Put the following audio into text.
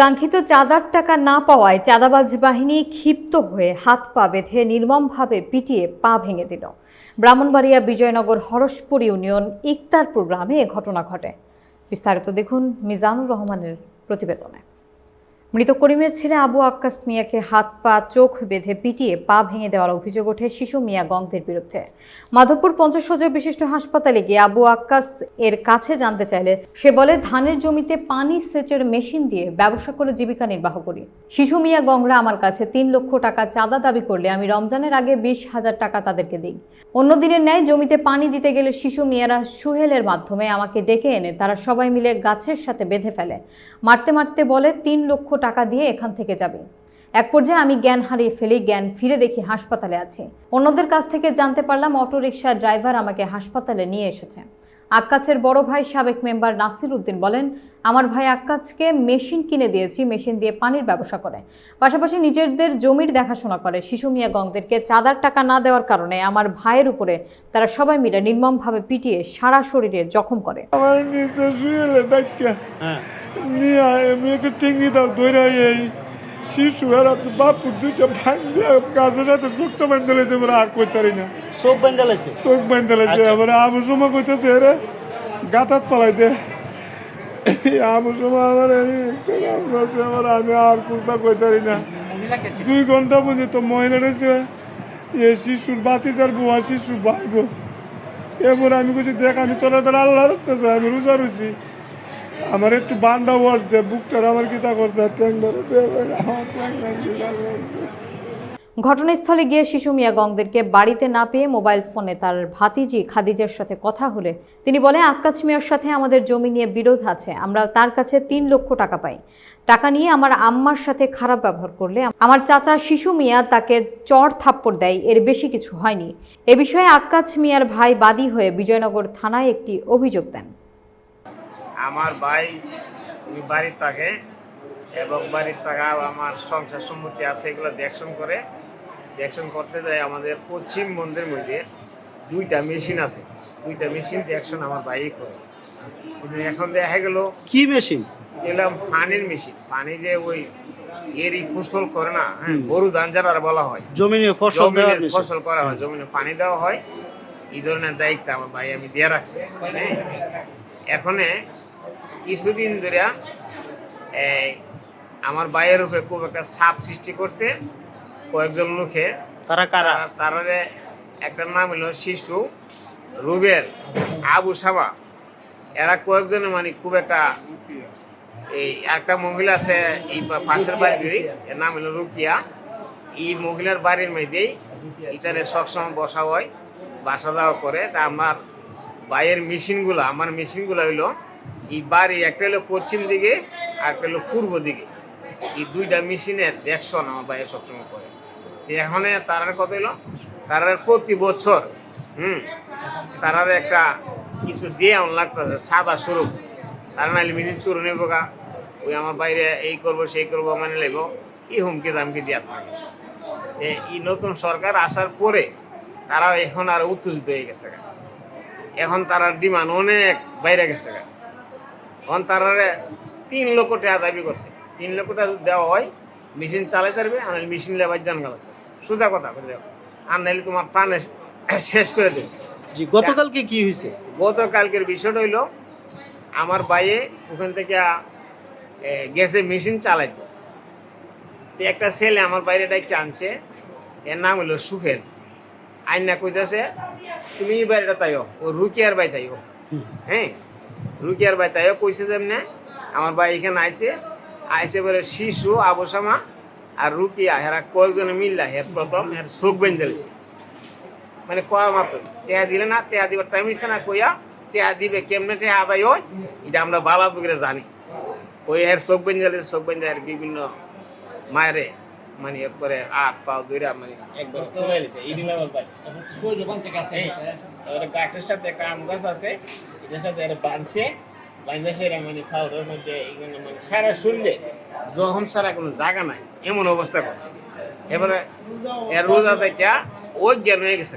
কাঙ্ক্ষিত চাঁদার টাকা না পাওয়ায় চাঁদাবাজ বাহিনী ক্ষিপ্ত হয়ে হাত পা বেঁধে নির্মমভাবে পিটিয়ে পা ভেঙে দিল। ব্রাহ্মণবাড়িয়া বিজয়নগর হরসপুর ইউনিয়ন ইকতারপুর গ্রামে এ ঘটনা ঘটে। বিস্তারিত দেখুন মিজানুর রহমানের প্রতিবেদনে। মৃত করিমের ছেলে আবু আক্কাস মিয়াকে হাত পা, চোখ বেঁধে পিটিয়ে পা ভেঙে দেওয়ার অভিযোগ ওঠে শিশু মিয়া গঙ্গদের বিরুদ্ধে। মাধবপুর পঞ্চাশ হাজার বিশিষ্ট হাসপাতালে গিয়ে আবু আক্কাস এর কাছে জানতে চাইলে সে বলে, ধানের জমিতে পানি সেচের মেশিন দিয়ে ব্যবসা করে জীবিকা নির্বাহ করি। শিশু মিয়া গংরা আমার কাছে তিন লক্ষ টাকা চাঁদা দাবি করলে আমি রমজানের আগে বিশ হাজার টাকা তাদেরকে দিই। অন্য দিনের ন্যায় জমিতে পানি দিতে গেলে শিশু মিয়ারা সুহেলের মাধ্যমে আমাকে ডেকে এনে তারা সবাই মিলে গাছের সাথে বেঁধে ফেলে। মারতে মারতে বলে, তিন লক্ষ টাকা দিয়ে এখান থেকে যাবে। এক পর্যায়ে আমি জ্ঞান হারিয়ে ফেলে জ্ঞান ফিরে দেখি হাসপাতালে আছে। অন্যদের কাছ থেকে জানতে পারলাম অটোরিকশা ড্রাইভার আমাকে হাসপাতালে নিয়ে এসেছে। আক্কাছের বড় ভাই সাবেক মেম্বার নাসির উদ্দিন বলেন আমার ভাই আক্কাজকে মেশিন কিনে দিয়েছি মেশিন দিয়ে পানির ব্যবসা করে। পাশাপাশি নিজেদের জমির দেখাশোনা করে। শিশু মিয়া গংদেরকে চাঁদার টাকা না দেওয়ার কারণে আমার ভাইয়ের উপরে তারা সবাই মিলে নির্মমভাবে পিটিয়ে সারা শরীরে জখম করে। এই শিশু আর বাপু দুইটা দিয়ে গাছের সাথে চোখটা বান্ধে লেছে আমরা আর কইতারি না। চোখ বান্ধা লাইছে চোখ বান্ধে লেছে। আমার আবু সময় কইতেছে রে গাতাত চালাই দে। আবু সময় আমার এই আমার আমি আর কুস্তা কইতারি না। দুই ঘণ্টা পর্যন্ত মহিলা রয়েছে। এ শিশুর বাতিজার বুয়া শিশু ভাইব এরপর আমি বলছি দেখ আমি তোরা তোরা আল্লাহ রাখতেছে আমি রোজা রয়েছি আমার একটু বান্ডা ওয়ার্ড দে বুকটার আমার কিতা করছে ট্যাংডারে দে আমার করছে। ঘটনাস্থলে গিয়ে শিশু মিয়া গংদেরকে বাড়িতে না পেয়ে মোবাইল ফোনে তার ভাতিজি খাদিজার সাথে কথা হলে তিনি বলে আক্কাস মিয়ার সাথে আমাদের জমি নিয়ে বিরোধ আছে, আমরা তার কাছে তিন লক্ষ টাকা পাই। টাকা নিয়ে আমার আম্মার সাথে খারাপ ব্যবহার করলে আমার চাচা শিশু মিয়া তাকে চড় থাপ্পড় দেয়, এর বেশি কিছু হয়নি। এ বিষয়ে আক্কাস মিয়ার ভাই বাদী হয়ে বিজয়নগর থানায় একটি অভিযোগ দেন। আমার ভাই বাড়ির থাকে এবং বাড়ির টাকা আমার সংসার সম্মতি আছে, এগুলো দেখশন করে দেখশন করতে যায় আমাদের পশ্চিম বন্ধের মধ্যে দুইটা মেশিন আছে। দুইটা মেশিন দেখশন আমার ভাই করে। কিন্তু এখন দেখা গেল কি মেশিন? এলাম পানির মেশিন। পানি যে ওই এরই ফসল করে না হ্যাঁ গরু ধান যারা বলা হয়। জমিনে ফসল ফসল করা হয় জমিনে পানি দেওয়া হয়। এই ধরনের দায়িত্ব আমার ভাই আমি দিয়ে রাখছি হ্যাঁ। এখানে কিছুদিন ধরে আমার ভাইয়ের উপরে খুব একটা চাপ সৃষ্টি করছে। কয়েকজন লোকে তারা কারা? তারা- একটা নাম হলো শিশু রুবেল আবু সাবা। এরা কয়েকজনের মানে খুব একটা এই একটা মহিলা আছে এই পাশের বাড়ির এর নাম হলো রুকিয়া। এই মহিলার বাড়ির মধ্যেই ইতারে সবসময় বসা হয় বাসা যাওয়া করে। তা আমার বাইয়ের মেশিনগুলো আমার মেশিনগুলো হইল এই বাড়ি একটা হলো পশ্চিম দিকে আর একটা হলো পূর্ব দিকে। এই দুইটা মেশিনের দেখশন আমার ভাইয়ের সবসময় করে। এখন তারার কত হলো, তারার প্রতি বছর, হুম, তারার একটা কিছু দিয়ে আমার লাগতেছে, সাদা স্বরূপ তারা নাইলে মিনিট চুরো নেব গা। ওই আমার বাইরে এই করব, সেই করব মানে লেব এই হুমকি দামকি দিয়া থাকে। এই নতুন সরকার আসার পরে তারা এখন আর উত্তেজিত হয়ে গেছে গা। এখন তারা ডিমান্ড অনেক বাইরে গেছে গা। এখন তারা তিন লক্ষ টাকা দাবি করছে। তিন লক্ষ টাকা যদি দেওয়া হয় মেশিন চালাই পারবে আর নাহলে মেশিন লেবার জান গেল সোজা কথা করে দেবো আর নাহলে তোমার প্রাণে শেষ করে দেবে। জি গতকালকে কি হয়েছে? গতকালকের বিষয়টা হইল আমার বাইয়ে ওখান থেকে গেছে মেশিন চালাইতো। তো একটা ছেলে আমার বাইরে ডাইকে আনছে এর নাম হলো সুখের আইনা কইতাছে তুমি এই বাড়িটা তাইও ও রুকিয়ার বাই তাইও। হ্যাঁ রুকিয়ার বাই তাইও কইছে যেমনে আমার ভাই এখানে আইছে আইসে বলে শিশু আবসামা আর রুকিয়া হেরা কয়েকজনে মিললা হের প্রথম হের চোখ দিয়েছে মানে কয়া মাত্র টেয়া দিলে না টেয়া দিবার টাইম হচ্ছে না কইয়া টেয়া দিবে কেমনে টেয়া আদায় হয় এটা আমরা বাবা বুকরে জানি। ওই এর চোখ বেঁধে দিলে চোখ আর বিভিন্ন মায়েরে মানে করে হাত পাও দইরা মানে একবার ভাই এই, এবারে গাছের সাথে আম গাছ আছে এটার সাথে বাঁধছে বাঁধে সেরা মানে ফাউডের মধ্যে এখানে মানে সারা শরীরে জখম ছাড়া কোনো জায়গা নাই, এমন অবস্থা করছে এবারে এর রোজা থেকে ওই জ্ঞান হয়ে গেছে।